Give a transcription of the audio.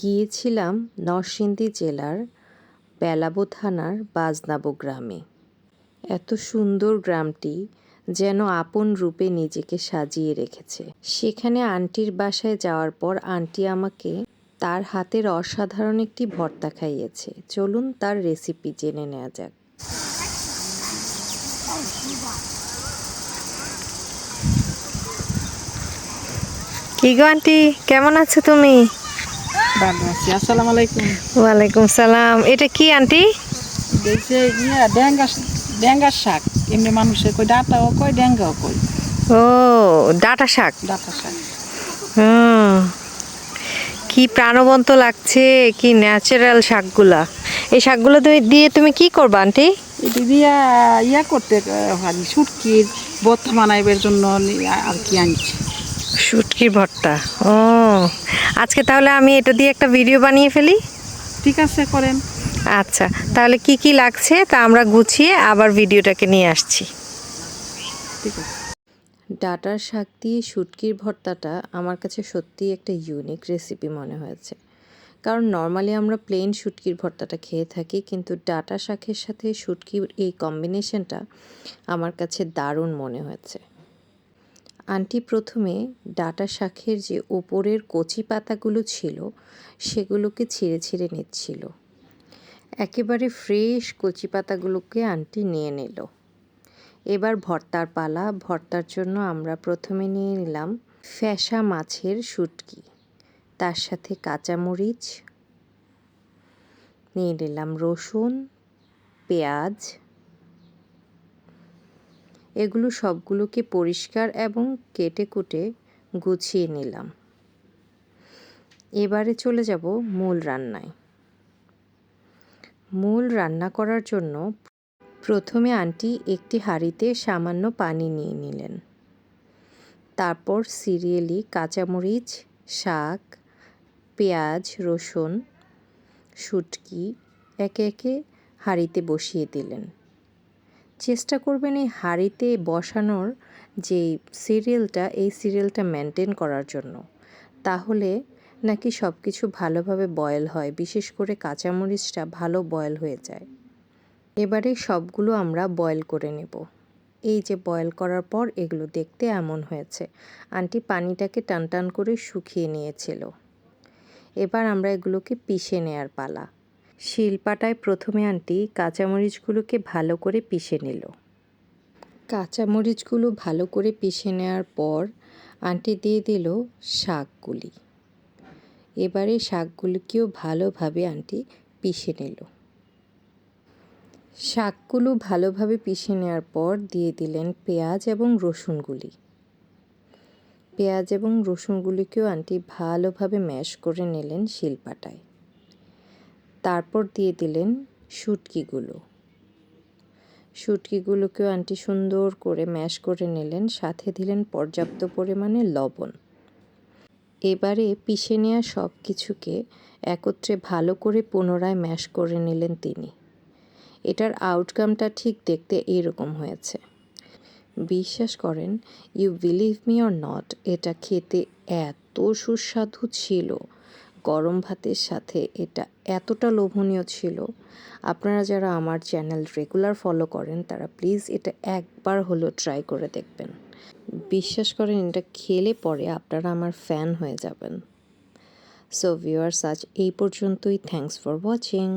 গিয়েছিলাম নরসিংদী জেলার বেলাবো থানার বাজনাবো গ্রামে। এত সুন্দর গ্রামটি যেন আপন রূপে নিজেকে সাজিয়ে রেখেছে। সেখানে আন্টির বাসায় যাওয়ার পর আন্টি আমাকে তার হাতের অসাধারণ একটি ভর্তা খাইয়েছে। চলুন তার রেসিপি জেনে নেওয়া যাক। কি গো আন্টি, কেমন আছো তুমি? ভালো আছি। আসসালামু আলাইকুম। ওয়ালাইকুম সালাম। এটা কি আন্টি? দেখছে ইয়া ড্যাঙ্গা ড্যাঙ্গার শাক। এমনি কই ডাটাও কই ড্যাঙ্গাও কই ও ডাটা শাক? ডাটা শাক। হুম। কি প্রাণবন্ত লাগছে কি ন্যাচারাল শাকগুলা। এই শাকগুলো দিয়ে তুমি কি করবা আন্টি? এটি দিয়া ইয়া করতে পারি শুটকির বথা বানাইবার জন্য আর কি আনছি। শুটকির ভর্তা। ও আজকে তাহলে আমি এটা দিয়ে একটা ভিডিও বানিয়ে ফেলি? ঠিক আছে করেন। আচ্ছা তাহলে কি কি লাগছে তা আমরা গুছিয়ে আবার ভিডিওটাকে নিয়ে আসছি। ঠিক আছে। ডাটার শাক দিয়ে শুটকির ভর্তাটা আমার কাছে সত্যিই একটা ইউনিক রেসিপি মনে হয়েছে। কারণ নর্মালি আমরা প্লেন শুটকির ভর্তাটা খেয়ে থাকি কিন্তু ডাটা শাকের সাথে শুটকির এই কম্বিনেশনটা আমার কাছে দারুণ মনে হয়েছে। আন্টি প্রথমে ডাটা শাকের যে ওপরের কচি পাতাগুলো ছিল, সেগুলোকে ছিঁড়ে ছিঁড়ে নিচ্ছিল। একেবারে ফ্রেশ কচি পাতাগুলোকে আন্টি নিয়ে নিল। এবার ভর্তার পালা, ভর্তার জন্য আমরা প্রথমে নিয়ে নিলাম ফ্যাসা মাছের শুটকি, তার সাথে কাঁচামরিচ, নিয়ে নিলাম রসুন, পেঁয়াজ এগুলো সবগুলোকে পরিষ্কার এবং কেটে কুটে গুছিয়ে নিলাম। এবারে চলে যাব মূল রান্নায়। মূল রান্না করার জন্য প্রথমে আন্টি একটি হাঁড়িতে সামান্য পানি নিয়ে নিলেন। তারপর সিরিয়ালি কাঁচামরিচ, শাক, পেঁয়াজ, রসুন, শুটকি একে একে হাঁড়িতে বসিয়ে দিলেন। চেষ্টা করবেন এই হাঁড়িতে বসানোর যে সিরিয়ালটা, এই সিরিয়ালটা মেনটেন করার জন্য। তাহলে নাকি সব কিছু ভালোভাবে বয়েল হয়, বিশেষ করে কাঁচামরিচটা ভালো বয়েল হয়ে যায়। এবারে সবগুলো আমরা বয়েল করে নেব। এই যে বয়েল করার পর এগুলো দেখতে এমন হয়েছে। আন্টি পানিটাকে টান টান করে শুকিয়ে নিয়েছিল। এবার আমরা এগুলোকে পিষে নেয়ার পালা। শিলপাটায় প্রথমে আন্টি কাঁচামরিচগুলোকে ভালো করে পিষে নিল। কাঁচামরিচগুলো ভালো করে পিষে নেওয়ার পর আন্টি দিয়ে দিল শাকগুলি। এবারে শাকগুলিকেও ভালোভাবে আন্টি পিষে নিল। শাকগুলো ভালোভাবে পিষে নেওয়ার পর দিয়ে দিলেন পেঁয়াজ এবং রসুনগুলি। পেঁয়াজ এবং রসুনগুলিকেও আন্টি ভালোভাবে ম্যাশ করে নিলেন শিলপাটায়। তারপর দিয়ে দিলেন শুটকিগুলো। শুটকিগুলোকেও আন্টি সুন্দর করে ম্যাশ করে নিলেন, সাথে দিলেন পর্যাপ্ত পরিমাণে লবণ। এবারে পিষে নেওয়া সব কিছুকে একত্রে ভালো করে পুনরায় ম্যাশ করে নিলেন তিনি। এটার আউটকামটা ঠিক দেখতে এইরকম হয়েছে। বিশ্বাস করেন you believe me or not এটা খেতে এত সুস্বাদু ছিল। গরম ভাতের সাথে এটা এতটা লোভনীয় ছিল। আপনারা যারা আমার চ্যানেল রেগুলার ফলো করেন, তারা প্লিজ এটা একবার হলো ট্রাই করে দেখবেন। বিশ্বাস করেন, এটা খেলে পরে আপনারা আমার ফ্যান হয়ে যাবেন। সো ভিউয়ার্স আজ এই পর্যন্তই। Thanks for watching